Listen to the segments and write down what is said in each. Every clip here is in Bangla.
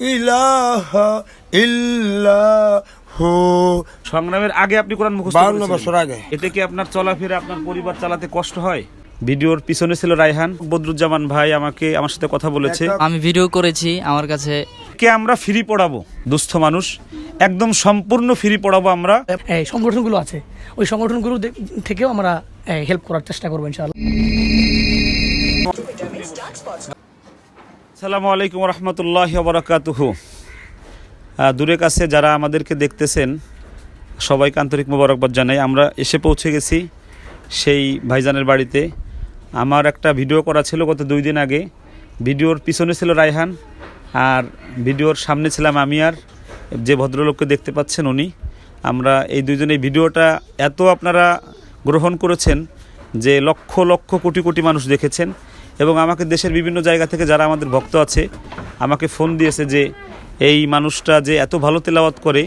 ইলাহা ইল্লাহু। সংগ্রামের আগে আপনি কোরআন মুখস্থ বাউন্ন? বছর আগে। এতে কি আপনার চলাফেরা আপনার পরিবার চালাতে কষ্ট হয়? ভিডিওর পিছনে ছিল রায়হান বদরুজ্জামান ভাই আমাকে আমার সাথে কথা বলেছে। আমি ভিডিও করেছি আমার কাছে কে আমরা ফ্রি পড়াবো দুস্থ মানুষ? একদম সম্পূর্ণ ফ্রি পড়াবো আমরা। এই সংগঠনগুলো আছে। ওই সংগঠনগুলো থেকেও আমরা হেল্প করার চেষ্টা করব ইনশাআল্লাহ। সালামু আলাইকুম রহমতুল্লাহ বরাকাতুহু। দূরে কাছে যারা আমাদেরকে দেখতেছেন, সবাইকে আন্তরিক মোবারকবাদ জানাই। আমরা এসে পৌঁছে গেছি সেই ভাইজানের বাড়িতে। আমার একটা ভিডিও করা ছিল গত দুই দিন আগে। ভিডিওর পিছনে ছিল রায়হান, আর ভিডিওর সামনে ছিলাম আমি আর যে ভদ্রলোককে দেখতে পাচ্ছেন উনি। আমরা এই দুইজনে এই ভিডিওটা এত আপনারা গ্রহণ করেছেন যে লক্ষ লক্ষ কোটি কোটি মানুষ দেখেছেন। এবং আমাকে দেশের বিভিন্ন জায়গা থেকে যারা আমাদের ভক্ত আছে, আমাকে ফোন দিয়েছে যে এই মানুষটা যে এত ভালো তেলাওয়াত করে,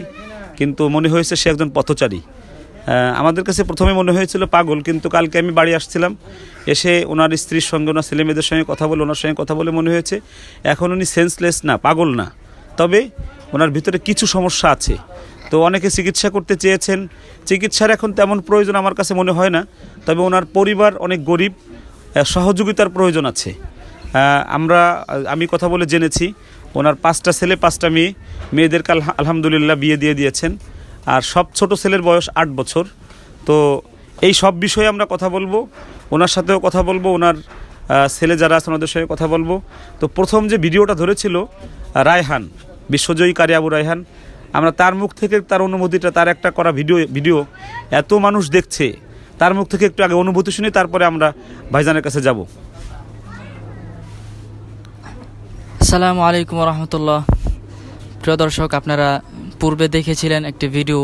কিন্তু মনে হয়েছে সে একজন পথচারী। আমাদের কাছে প্রথমে মনে হয়েছিল পাগল, কিন্তু কালকে আমি বাড়ি আসছিলাম, এসে ওনার স্ত্রীর সঙ্গে, ওনার ছেলে মেয়েদের সঙ্গে কথা বলে, ওনার সঙ্গে কথা বলে মনে হয়েছে, এখন উনি সেন্সলেস না, পাগল না। তবে ওনার ভিতরে কিছু সমস্যা আছে। তো অনেকে চিকিৎসা করতে চেয়েছেন, চিকিৎসার এখন তেমন প্রয়োজন আমার কাছে মনে হয় না, তবে ওনার পরিবার অনেক গরিব সহযোগিতার প্রয়োজন আছে। আমরা আমি কথা বলে জেনেছি, ওনার পাঁচটা ছেলে, পাঁচটা মেয়ে। মেয়েদেরকে আলহা- আলহামদুলিল্লাহ বিয়ে দিয়ে দিয়েছেন। আর সব ছোট ছেলের বয়স আট বছর। তো এই সব বিষয়ে আমরা কথা বলব। ওনার সাথেও কথা বলব। ওনার ছেলে যারা আছে, ওনাদের সঙ্গে কথা বলব। তো প্রথম যে ভিডিওটা ধরেছিল রায়হান, বিশ্বজয়ী কারি আবু রায়হান, আমরা তার মুখ থেকে তার অনুমতিটা, তার একটা করা ভিডিও ভিডিও, এত মানুষ দেখছে। তার মুখ থেকে একটু আগে অনুভূতি শুনি তারপরে আমরা ভাইজানের কাছে যাব। আসসালামু আলাইকুম রহমতুল্লাহ প্রিয় দর্শক আপনারা পূর্বে দেখেছিলেন একটি ভিডিও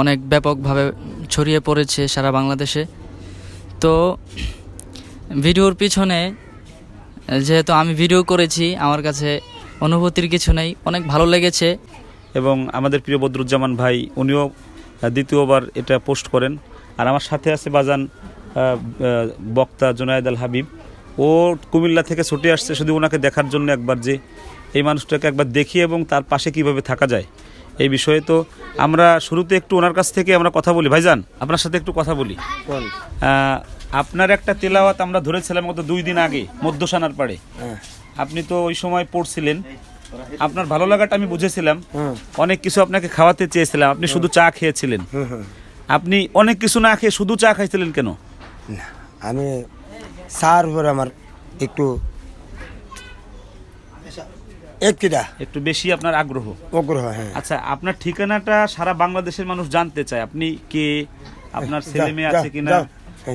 অনেক ব্যাপকভাবে ছড়িয়ে পড়েছে সারা বাংলাদেশে। তো ভিডিওর পিছনে যেহেতু আমি ভিডিও করেছি আমার কাছে অনুভূতির কিছু নেই অনেক ভালো লেগেছে। এবং আমাদের প্রিয় বদরুজ্জামান ভাই উনিও দ্বিতীয়বার এটা পোস্ট করেন। আর আমার সাথে আছে বাজান বক্তা জোনায়েদ আল হাবিব। ও কুমিল্লা থেকে ছুটে আসছে শুধু ওনাকে দেখার জন্য একবার যে এই মানুষটাকে একবার দেখি এবং তার পাশে কীভাবে থাকা যায়। এই বিষয়ে তো আমরা শুরুতে একটু ওনার কাছ থেকে আমরা কথা বলি। ভাইজান আপনার সাথে একটু কথা বলি। আপনার একটা তেলাওয়াত আমরা ধরেছিলাম গত দুই দিন আগে মধ্যসানার পাড়ে। হ্যাঁ। আপনি তো ওই সময় পড়ছিলেন। আপনার ভালো লাগাটা আমি বুঝেছিলাম। অনেক কিছু আপনাকে খাওয়াতে চেয়েছিলাম। আপনি শুধু চা খেয়েছিলেন। হুম আপনি অনেক কিছু না খেয়ে শুধু চা খাইছিলেন কেন? না আমি সার উপর আমার একটু একটিটা একটু বেশি আপনার আগ্রহ। অগ্রহ হ্যাঁ। আচ্ছা আপনার ঠিকানাটা সারা বাংলাদেশের মানুষ জানতে চায়। আপনি কে? আপনার ছেলে মেয়ে আছে কিনা।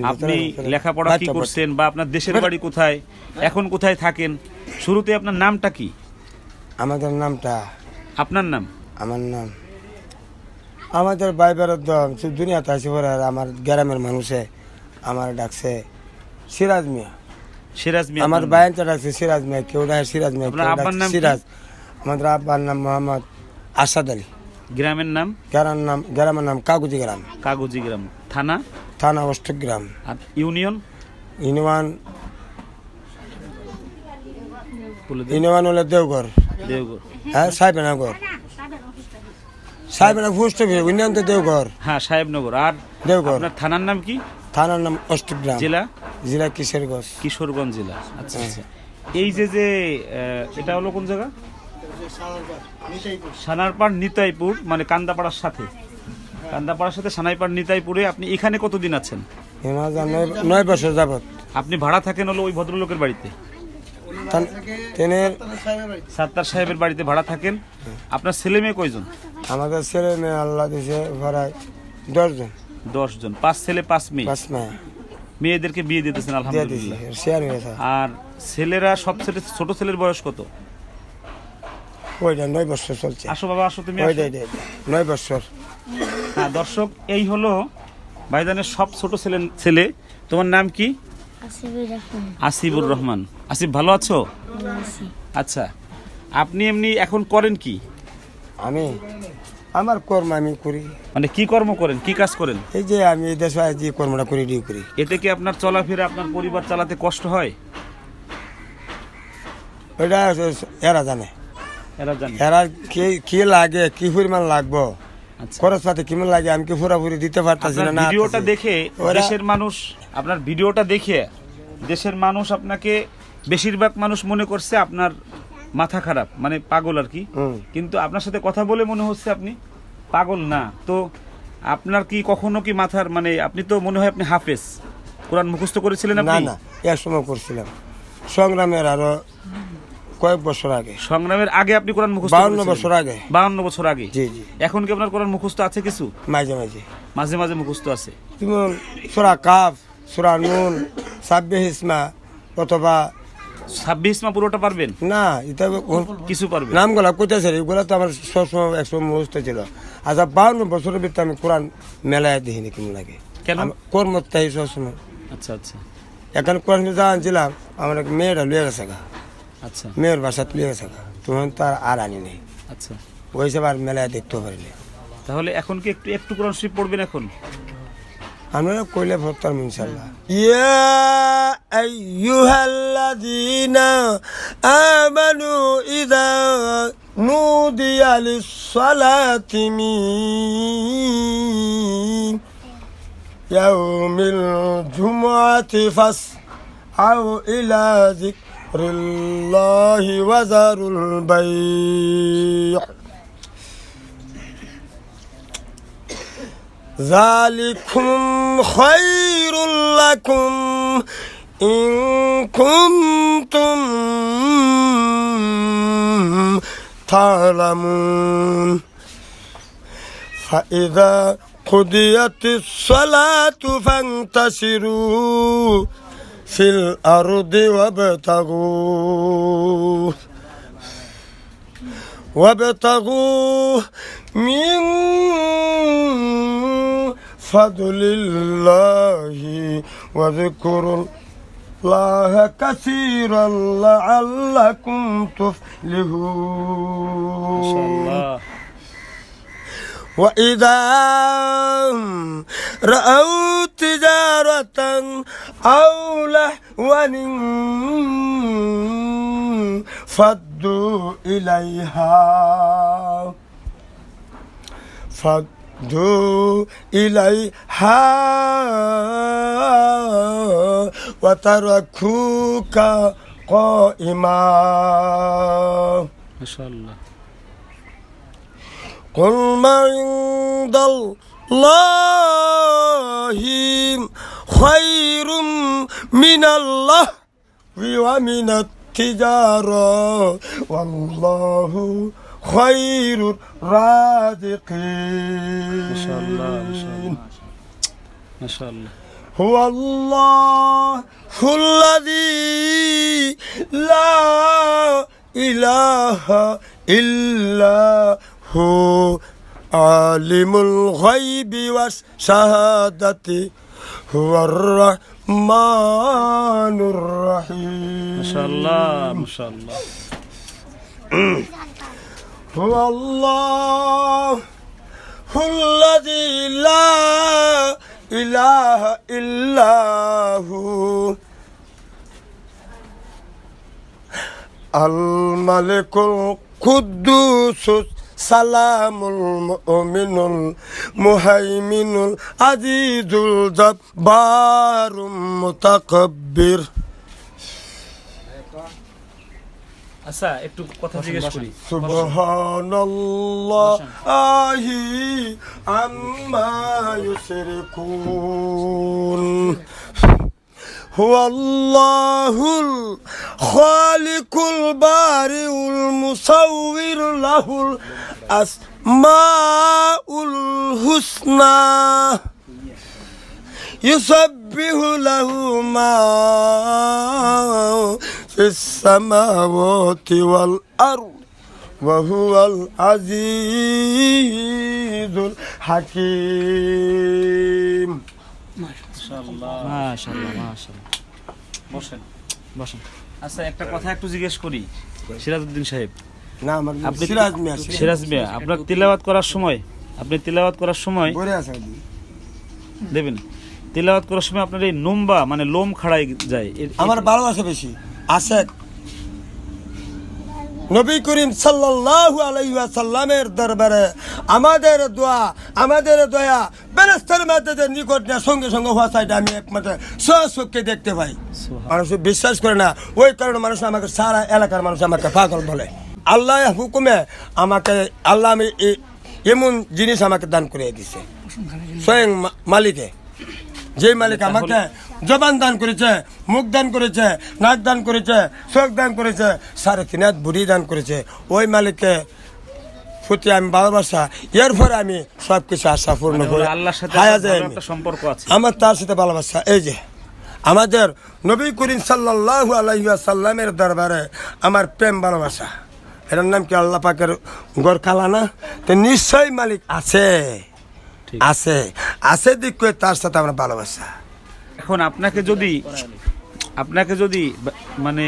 আপনি। লেখাপড়া কি করছেন বা আপনার দেশের বাড়ি কোথায়? এখন কোথায় থাকেন? শুরুতে আপনার নামটা কি? আমাদের নামটা আপনার নাম? আমার নাম আমাদের বাইবের দুনিয়াতে আছে পরে আমার গ্রামের মানুষে আমার ডাকছে সিরাজ মিয়া। সিরাজ মিয়া আমার। বায়ানটা ডাকছে সিরাজ মিয়া কেউ ডাকে সিরাজ মিয়া? সিরাজ। আমাদের আব্বার নাম মোহাম্মদ আসাদ আলী। গ্রামের নাম? গ্রামের নাম গ্রামের নাম কাগুজি গ্রাম। কাগজি গ্রাম। থানা? থানা অষ্টগ্রাম আর ইউনিয়ন? ইউনিয়ন ইউনিয়ন হলো দেওঘর। দেওঘর। হ্যাঁ Sahebnagar. Sahebnagar post office union তো দেওঘর। হ্যাঁ সাহেবনগর। আর দেওঘর। আপনার থানার নাম কি? থানার নাম অষ্টগ্রাম। জেলা? জেলা কিশোরগঞ্জ। কিশোরগঞ্জ জেলা। আচ্ছা আচ্ছা। এই যে যে এটা হলো কোন জায়গা? সানারপাড় নিতাইপুর মানে কান্দাপাড়ার সাথে। কান্দাপাড়ার সাথে সানাইপাড় নিতাইপুরে আপনি এখানে কতদিন আছেন? নয় বছর যাবত আপনি ভাড়া থাকেন হলো ওই ভদ্রলোকের বাড়িতে? ট্রেনের সাত্তার সাহেবের বাড়িতে ভাড়া থাকেন। আপনার ছেলে মেয়ে কয়জন? আমাদের ছেলে মেয়ে আল্লাহ দিছে প্রায় দশজন। দশ জন পাঁচ ছেলে পাঁচ মেয়ে? পাঁচ মেয়ে। মেয়েদেরকে বিয়ে দিতেছেন আলহামদুলিল্লাহ। আর ছেলেরা সবচেয়ে ছোট ছেলের বয়স কত? ওইটা নয় বছর চলছে। আসো বাবা আসো তুমি। নয় বছর। হ্যাঁ দর্শক এই হলো ভাইজানের সব ছোট ছেলে ছেলে। তোমার নাম কি? আসিফুর রহমান। আসিফ ভালো আছো? আচ্ছা আপনি এমনি এখন করেন কি? আমি আমার কর্ম আমি করি। মানে কি কর্ম করেন? কি কাজ করেন? এই যে আমি এই দেশে যে কর্মটা করি ডিউ করি। এতে কি আপনার চলাফেরা আপনার পরিবার চালাতে কষ্ট হয়? ওইটা এরা জানে। এরা জানে। এরা কি কি লাগে কি পরিমাণ লাগবো? খরচ পাতি কেমন লাগে আমি কি পুরাপুরি দিতে পারতাছি না ভিডিওটা দেখে দেশের মানুষ আপনার ভিডিওটা দেখে দেশের মানুষ আপনাকে বেশিরভাগ মানুষ মনে করছে আপনার মাথা খারাপ মানে পাগল আর কি। কিন্তু আপনার সাথে কথা বলে মনে হচ্ছে আপনি পাগল না। তো আপনার কি কখনো কি মাথার মানে আপনি তো মনে হয় আপনি হাফেজ। কোরআন মুখস্থ করেছিলেন না না এক সময় করছিলাম। সংগ্রামের আরও কয়েক বছর আগে। সংগ্রামের আগে আপনি কোরআন মুখস্থ বাউন্ন বছর আগে। বাউন্ন বছর আগে? জি জি। এখন কি আপনার কোরআন মুখস্থ আছে কিছু? মাঝে মাঝে। মাঝে মাঝে মুখস্থ আছে। যেমন সুরা কাফ সুরা নুন সাব্বে হিসমা অথবা ছাব্বিশ মা পুরোটা পারবেন? না এটা কিছু পারবেন? নামগুলা কোথায় এগুলো তো আমার সবসময় একসময় মুহূর্ত ছিল। আচ্ছা বাউন্ন বছরের ভিতরে আমি কোরআন মেলায় দেখিনি কেমন লাগে কেন? কর্মত্যাই সবসময়। আচ্ছা আচ্ছা। এখন কোরআন যা আনছিলাম আমার এক মেয়েরা লুয়ে গেছে গা। আচ্ছা। মেয়ের বাসাত লুয়ে গেছে তখন তার আর আনি নেই। আচ্ছা। ওই সব আর মেলায় দেখতে পারিনি তাহলে এখন কি একটু একটু কোরআন শরীফ পড়বেন এখন? আমরা কইলে ভরতাম ইনশাল্লাহ ইয়া আইয়ুহাল্লাযীনা আমানু ইযা নুদিয়া লিস-সালাতি মিন ইয়াউমিল জুমআতি ফাসআউ ইলা যিকরিল্লাহি الله وذروا البيع ذلكم خير لكم إن كنتم تعلمون فإذا قضيت الصلاة فانتشروا في الأرض وابتغوا وابتغوا من فضل الله واذكروا الله كثيرا لعلكم تفلحون. وإذا رأوا تجارة أو لهوا فضوا إليها. فضوا إليها. وتركوك قائما. ما شاء الله. قل ما عند الله خير من الله ومن التجارة والله خير الرازقين ما شاء الله ما شاء الله ما شاء الله هو الله الذي لا إله إلا هو عالم الغيب والشهادة هو الرحمن الرحيم মাশাআল্লাহ মাশাআল্লাহ هو الله الذي لا إله إلا هو الملك القدوس সালামুল মুমিনুল মুহাইমিনুল আজিজুল জব্বারুম মুতাকাব্বির। আচ্ছা একটু কথা জিজ্ঞেস করি। সুবহানাল্লাহি আম্মা ইউশরিকুন। هو الله الخالق البارئ المصور له الأسماء الحسنى. يسبح له ما في السماوات والأرض وهو العزيز الحكيم. ما شاء الله. ما شاء الله ما شاء الله. বসেন। বসেন। আচ্ছা একটা কথা একটু জিজ্ঞেস করি। সিরাজউদ্দিন সাহেব না আমার আপনি সিরাজ মিয়া সিরাজ মিয়া। আপনার তিলাওয়াত করার সময় আপনি তিলাওয়াত করার সময় দেবেন। তিলাওয়াত করার সময় আপনার এই নোম্বা মানে লোম খাড়াই যায়। আমার আমার ভালোবাসা বেশি। আছে নবী করিম সাল্লাল্লাহু আলাইহি ওয়াসাল্লামের দরবারে আমাদের দোয়া আমাদের দয়া বেরেস্তার মাধ্যমে নিকট না সঙ্গে সঙ্গে হওয়া চাইটা আমি একমাত্র সচক্ষে দেখতে পাই। মানুষ বিশ্বাস করে না ওই কারণে মানুষ আমাকে সারা এলাকার মানুষ আমাকে পাগল বলে। আল্লাহ হুকুমে আমাকে আল্লাহ আমি এমন জিনিস আমাকে দান করে দিছে। স্বয়ং মালিকে। যে মালিক আমাকে জবান দান করেছে মুখ দান করেছে নাক দান করেছে চোখ দান করেছে সাড়ে তিন হাত বুড়ি দান করেছে। ওই মালিককে প্রতি আমি ভালোবাসা এরপরে আমি সব কিছু আশা পূর্ণ করি। মানে আল্লাহর সাথে আমি। একটা সম্পর্ক আছে। আমার তার সাথে ভালোবাসা এই যে আমাদের নবী করিম সাল্লাল্লাহু আলাইহি সাল্লামের দরবারে আমার প্রেম ভালোবাসা। এটার নাম কি আল্লাহ পাকের গড় না? তো নিশ্চয়ই মালিক আছে। আছে। আছে দিক করে তার সাথে আমার ভালোবাসা। এখন আপনাকে যদি আপনাকে যদি মানে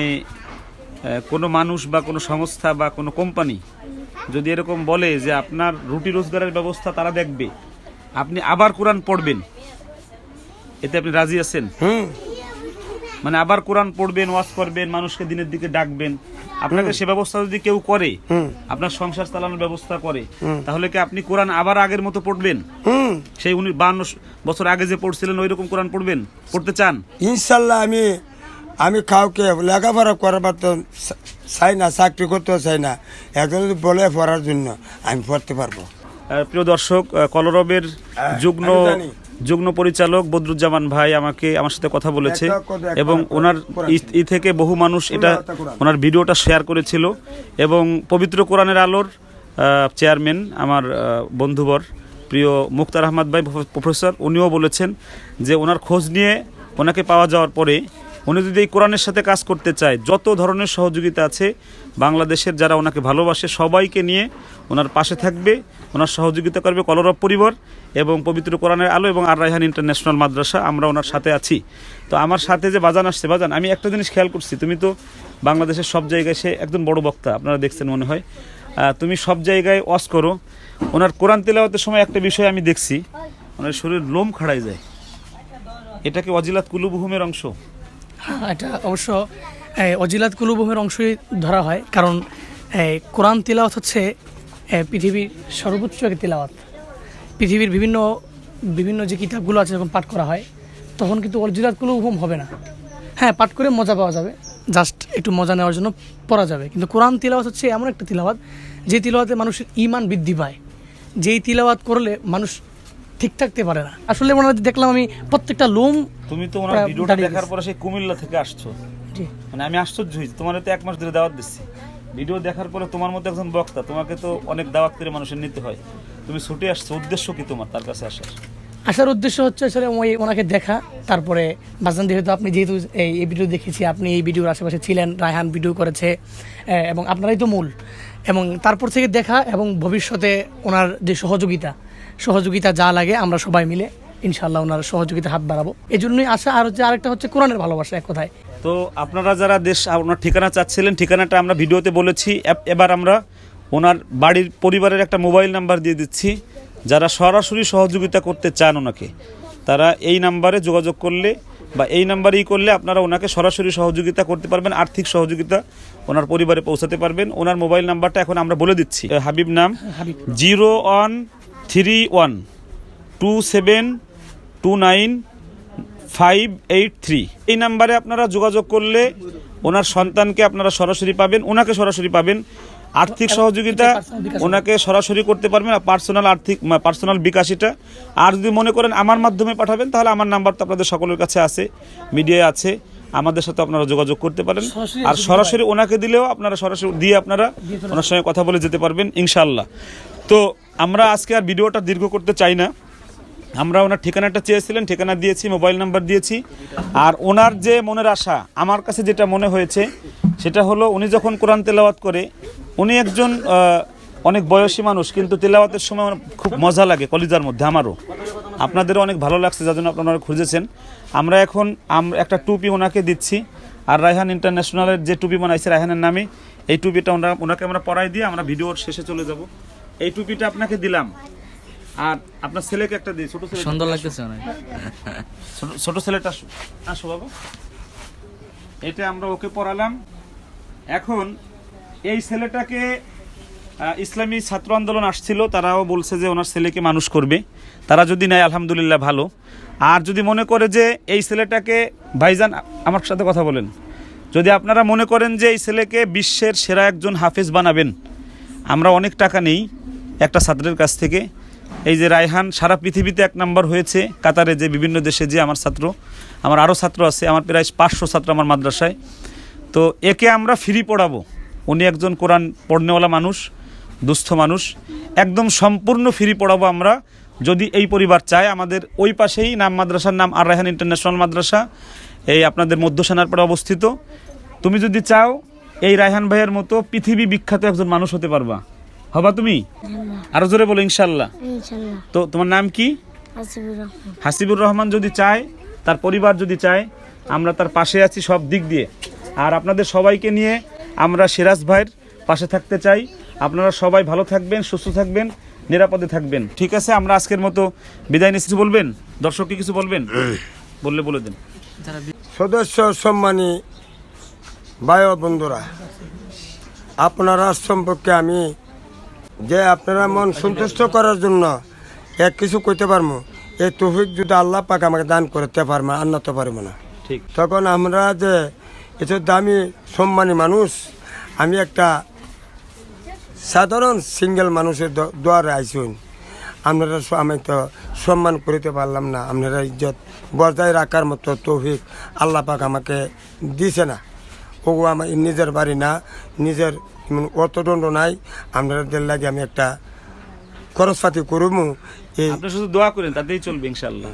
কোনো মানুষ বা কোনো সংস্থা বা কোনো কোম্পানি যদি এরকম বলে যে আপনার রুটি রোজগারের ব্যবস্থা তারা দেখবে, আপনি আবার কোরআন পড়বেন, এতে আপনি রাজি আছেন? হুম। মানে আবার কোরআন পড়বেন ওয়াজ করবেন মানুষকে দিনের দিকে ডাকবেন। আপনাকে সে ব্যবস্থা যদি কেউ করে আপনার সংসার চালানোর ব্যবস্থা করে তাহলে কি আপনি কোরআন আবার আগের মতো পড়বেন? সেই উনি বান্ন বছর আগে যে পড়ছিলেন ওই রকম কোরআন পড়বেন? পড়তে চান? ইনশাল্লাহ আমি আমি কাউকে লেখাপড়া করাবার তো চাই না চাকরি করতেও চাই না। এখন যদি বলে পড়ার জন্য আমি পড়তে পারব। প্রিয় দর্শক কলরবের যুগ্ম আমি জানি। যুগ্ম পরিচালক বদরুজ্জামান ভাই আমাকে আমার সাথে কথা বলেছে এবং ওনার ই- থেকে বহু মানুষ এটা ওনার ভিডিওটা শেয়ার করেছিল এবং পবিত্র কোরআনের আলোর চেয়ারম্যান আমার বন্ধুবর প্রিয় মুক্তার আহমদ ভাই প্রফেসর উনিও বলেছেন যে ওনার খোঁজ নিয়ে ওনাকে পাওয়া যাওয়ার পরে উনি যদি এই কোরআনের সাথে কাজ করতে চায় যত ধরনের সহযোগিতা আছে বাংলাদেশের যারা ওনাকে ভালোবাসে সবাইকে নিয়ে ওনার পাশে থাকবে ওনার সহযোগিতা করবে কলরব পরিবার এবং পবিত্র কোরআনের আলো এবং আর রায়হান ইন্টারন্যাশনাল মাদ্রাসা আমরা ওনার সাথে আছি। তো আমার সাথে যে বাজান আসছে বাজান আমি একটা জিনিস খেয়াল করছি তুমি তো বাংলাদেশের সব জায়গায় সে একজন বড় বক্তা আপনারা দেখছেন মনে হয়। তুমি সব জায়গায় ওয়াজ করো। ওনার কোরআন তেলাওয়াতের সময় একটা বিষয় আমি দেখছি ওনার শরীর লোম খাড়াই যায়। এটা কি অজিলাত কুলুবহুমের অংশ। হ্যাঁ, এটা অবশ্য অজিলাত কুলুবুমের অংশই ধরা হয় কারণ কোরআন তিলাওয়াত হচ্ছে পৃথিবীর সর্বোচ্চ একটি তিলাওয়াত। পৃথিবীর বিভিন্ন বিভিন্ন যে কিতাবগুলো আছে যখন পাঠ করা হয় তখন কিন্তু অজিলাত কুলুবুম হবে না। হ্যাঁ পাঠ করে মজা পাওয়া যাবে। জাস্ট একটু মজা নেওয়ার জন্য পড়া যাবে। কিন্তু কোরআন তিলাওয়াত হচ্ছে এমন একটা তিলাওয়াত যে তিলাওয়াতে মানুষের ইমান বৃদ্ধি পায়। যেই তিলাওয়াত করলে মানুষ ঠিক থাকতে পারে না। আসলে মনে দেখলাম আমি প্রত্যেকটা লোম তুমি তো ওনার ভিডিওটা দেখার। পরে সেই কুমিল্লা থেকে আসছো। মানে আমি আশ্চর্য হয়েছি। তোমার তো এক মাস ধরে দাওয়াত দিচ্ছি। ভিডিও দেখার পরে তোমার মতো একজন বক্তা তোমাকে তো অনেক দাওয়াত করে মানুষের নিতে হয়। তুমি ছুটে আসছো উদ্দেশ্য কি তোমার তার কাছে আসার? আসার উদ্দেশ্য হচ্ছে আসলে ওই ওনাকে দেখা তারপরে বাজান যেহেতু আপনি যেহেতু এই ভিডিও দেখেছি আপনি এই ভিডিওর আশেপাশে ছিলেন রায়হান ভিডিও করেছে এবং আপনারাই তো মূল। এবং তারপর থেকে দেখা এবং ভবিষ্যতে ওনার যে সহযোগিতা সহযোগিতা যা লাগে আমরা সবাই মিলে ইনশাল্লাহ ওনার সহযোগিতা হাত বাড়াবো। এই জন্যই আশা আর হচ্ছে আরেকটা হচ্ছে কোরআনের ভালোবাসা এক কথায়। তো আপনারা যারা দেশ ওনার ঠিকানা চাচ্ছিলেন ঠিকানাটা আমরা ভিডিওতে বলেছি। এবার আমরা ওনার বাড়ির পরিবারের একটা মোবাইল নাম্বার দিয়ে দিচ্ছি। যারা সরাসরি সহযোগিতা করতে চান ওনাকে তারা এই নাম্বারে যোগাযোগ করলে বা এই নাম্বারেই করলে আপনারা ওনাকে সরাসরি সহযোগিতা করতে পারবেন আর্থিক সহযোগিতা ওনার পরিবারে পৌঁছাতে পারবেন। ওনার মোবাইল নাম্বারটা এখন আমরা বলে দিচ্ছি। হাবিব নাম zero one three one two seven two nine five eight three. এই নাম্বারে আপনারা যোগাযোগ করলে ওনার সন্তানকে আপনারা সরাসরি পাবেন ওনাকে সরাসরি পাবেন। আর্থিক সহযোগিতা ওনাকে সরাসরি করতে পারবেন পার্সোনাল আর্থিক পার্সোনাল বিকাশিটা আর যদি মনে করেন আমার মাধ্যমে পাঠাবেন তাহলে আমার নাম্বার তো আপনাদের সকলের কাছে আছে মিডিয়ায় আছে। আমাদের সাথে আপনারা যোগাযোগ করতে পারেন। আর সরাসরি ওনাকে দিলেও আপনারা সরাসরি দিয়ে আপনারা ওনার সঙ্গে কথা বলে যেতে পারবেন ইনশাল্লাহ তো আমরা আজকে আর ভিডিওটা দীর্ঘ করতে চাই না। আমরা ওনার ঠিকানাটা চেয়েছিলেন ঠিকানা দিয়েছি মোবাইল নাম্বার দিয়েছি। আর ওনার যে মনের আশা আমার কাছে যেটা মনে হয়েছে সেটা হলো উনি যখন কোরআন তেলাওয়াত করে উনি একজন অনেক বয়সী মানুষ কিন্তু তেলাওয়াতের সময় খুব মজা লাগে কলিজার মধ্যে আমারও। আপনাদেরও অনেক ভালো লাগছে যার জন্য আপনারা খুঁজেছেন। আমরা এখন একটা টুপি ওনাকে দিচ্ছি আর রায়হান ইন্টারন্যাশনালের যে টুপি বানাইছে রায়হানের নামে এই টুপিটা ওনারা ওনাকে আমরা পরাই দিয়ে আমরা ভিডিওর শেষে চলে যাব। এই টুপিটা আপনাকে দিলাম। আর আপনার ছেলেকে একটা দিই ছোট ছেলে সুন্দর লাগতেছে অনেক। ছোট- ছোট ছেলেটা আসো আসো বাবা। এটা আমরা ওকে পড়ালাম এখন এই ছেলেটাকে ইসলামী ছাত্র আন্দোলন আসছিল, তারাও বলছে যে ওনার ছেলেকে মানুষ করবে। তারা যদি নেয়, আলহামদুলিল্লাহ ভালো। আর যদি মনে করে যে এই ছেলেটাকে, ভাইজান, আমার সাথে কথা বলেন। যদি আপনারা মনে করেন যে এই ছেলেকে বিশ্বের সেরা একজন হাফেজ বানাবেন, আমরা অনেক টাকা নেই একটা ছাত্রের কাছ থেকে। এই যে রায়হান, সারা পৃথিবীতে এক নাম্বার হয়েছে, কাতারে যে বিভিন্ন দেশে যে আমার ছাত্র, আমার আরও ছাত্র আছে, আমার প্রায় পাঁচশো ছাত্র আমার মাদ্রাসায়। তো একে আমরা ফ্রি পড়াবো। উনি একজন কোরআন পড়নেওয়ালা মানুষ দুস্থ মানুষ। একদম সম্পূর্ণ ফ্রি পড়াবো আমরা। যদি এই পরিবার চায় আমাদের ওই পাশেই নাম মাদ্রাসার নাম আর রায়হান ইন্টারন্যাশনাল মাদ্রাসা এই আপনাদের মধ্য সেনারপাড়া অবস্থিত। তুমি যদি চাও এই রায়হান ভাইয়ের মতো পৃথিবী বিখ্যাত একজন মানুষ হতে পারবা। হবা তুমি? আরও জোরে বলো ইনশাল্লাহ। তো তোমার নাম কি? হাসিবুর রহমান যদি চায় তার পরিবার যদি চায় আমরা তার পাশে আছি সব দিক দিয়ে। আর আপনাদের সবাইকে নিয়ে আমরা সিরাজ ভাইয়ের পাশে থাকতে চাই। আপনারা সবাই ভালো থাকবেন সুস্থ থাকবেন নিরাপদে থাকবেন। ঠিক আছে আমরা আজকের মতো বিদায় কিছু বলবেন? দর্শককে কিছু বলবেন? বললে বলে দেন। সদস্য সম্মানী ভাই ও বন্ধুরা আপনারা সম্পর্কে আমি যে আপনারা মন সন্তুষ্ট করার জন্য এক কিছু করতে পারব এই তৌফিক যদি আল্লাহ পাক আমাকে দান করতে পারব আর তো পারব না। ঠিক। তখন আমরা যে এত দামি সম্মানী মানুষ। আমি একটা সাধারণ সিঙ্গেল মানুষের দোয়ারে আইসুন। আপনারা আমি তো সম্মান করিতে পারলাম না। আপনারা ইজ্জত বজায় রাখার মতো তৌফিক আল্লাপাক আমাকে দিছে না। ওগু আমার নিজের বাড়ি না নিজের অর্থদণ্ড নাই। আপনারা দের লাগে আমি একটা খরচপাতি করব এই শুধু দোয়া করেন তাতেই চলবে ইনশাল্লাহ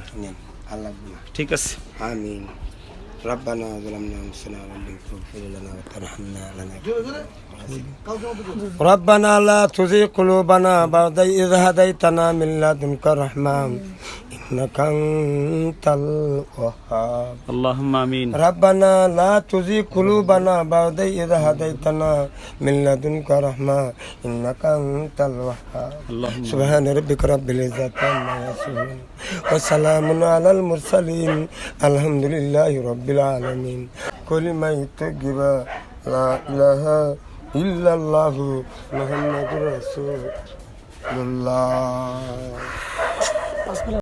আল্লাহ ঠিক আছে। আমিন। ربنا ظلمنا أنفسنا وإن لم تغفر لنا وترحمنا لنكونن ربنا لا تزغ قلوبنا بعد إذ هديتنا من لدنك رحمة إنك أنت الوهاب اللهم آمين ربنا لا تزغ قلوبنا بعد إذ هديتنا من لدنك رحمة إنك أنت الوهاب سبحان ربك رب العزة عما يصفون وسلام على المرسلين الحمد لله رب العالمين كل ما يتجب لا إله إلا الله محمد رسول الله